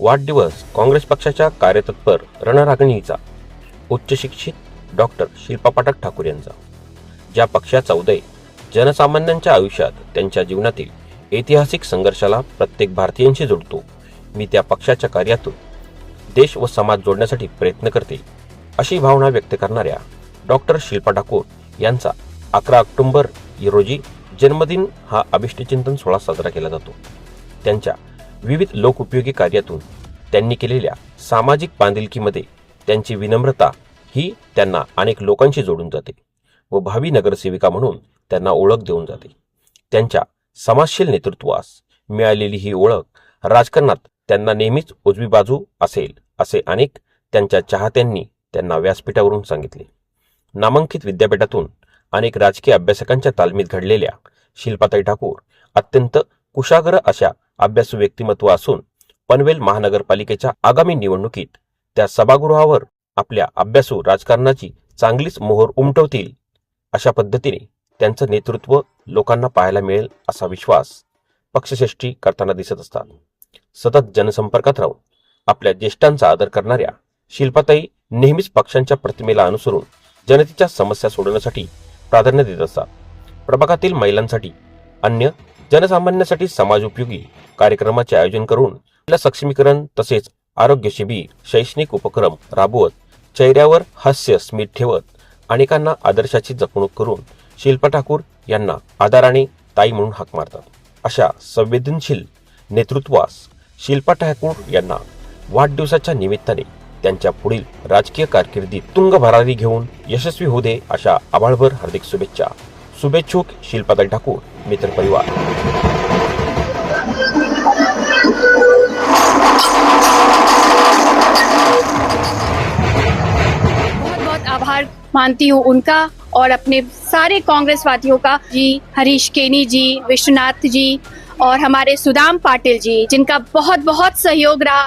वाढदिवस काँग्रेस पक्षाच्या कार्यतत्पर रणरागिणीचा. उच्च शिक्षित डॉक्टर शिल्पा पाठक ठाकूर यांचा. ज्या पक्षाचा उदय जनसामान्यांच्या आयुष्यात त्यांच्या जीवनातील ऐतिहासिक संघर्षाला प्रत्येक भारतीयांशी जोडतो मी त्या पक्षाच्या कार्यातून देश व समाज जोडण्यासाठी प्रयत्न करते अशी भावना व्यक्त करणाऱ्या डॉक्टर शिल्पा ठाकूर यांचा अकरा ऑक्टोंबर रोजी जन्मदिन हा अभिष्टचिंतन सोहळा साजरा केला जातो. त्यांच्या विविध लोकउपयोगी कार्यातून त्यांनी केलेल्या सामाजिक बांधिलकीमध्ये त्यांची विनम्रता ही त्यांना अनेक लोकांशी जोडून जाते व भावी नगरसेविका म्हणून त्यांना ओळख देऊन जाते. त्यांच्या समाजशील नेतृत्वास मिळालेली ही ओळख राजकारणात त्यांना नेहमीच उजवी बाजू असेल असे अनेक त्यांच्या चाहत्यांनी त्यांना व्यासपीठावरून सांगितले. नामांकित विद्यापीठातून अनेक राजकीय अभ्यासकांच्या तालमीत घडलेल्या शिल्पाताई ठाकूर अत्यंत कुशाग्र अशा अभ्यासू व्यक्तिमत्व असून पनवेल महानगरपालिकेच्या आगामी निवडणुकीत त्या सभागृहावर आपल्या अभ्यासू राजकारणाची चांगलीच मोहर उमटवतील अशा पद्धतीने त्यांचं नेतृत्व लोकांना पाहायला मिळेल असा विश्वास पक्षश्रेष्ठी करताना दिसत असतात. सतत जनसंपर्कात राहून आपल्या ज्येष्ठांचा आदर करणाऱ्या शिल्पाताई नेहमीच पक्षांच्या प्रतिमेला अनुसरून जनतेच्या समस्या सोडवण्यासाठी प्राधान्य देत असतात. प्रभागातील महिलांसाठी अन्य जनसामान्यांसाठी समाजोपयोगी कार्यक्रमाचे आयोजन करून महिला सक्षमीकरण तसेच आरोग्य शिबिर शैक्षणिक उपक्रम राबवत चेहऱ्यावर हास्य स्मित ठेवत अनेकांना आदर्शाची जपणूक करून शिल्पा ठाकूर यांना आदराने ताई म्हणून हाक मारतात. अशा संवेदनशील नेतृत्वास शिल्पा ठाकूर यांना वाढदिवसाच्या निमित्ताने त्यांच्या पुढील राजकीय कारकिर्दीत तुंग भरारी घेऊन यशस्वी होऊ दे अशा आभाळभर हार्दिक शुभेच्छा. शुभेच्छुक शिल्पाताई ठाकूर मित्र परिवार. आभार मानती हूँ उनका और अपने सारे कांग्रेस वादियों का, जी, हरीश केनी जी, विश्वनाथ जी और हमारे सुदाम पाटिल जी, जिनका बहुत बहुत सहयोग रहा।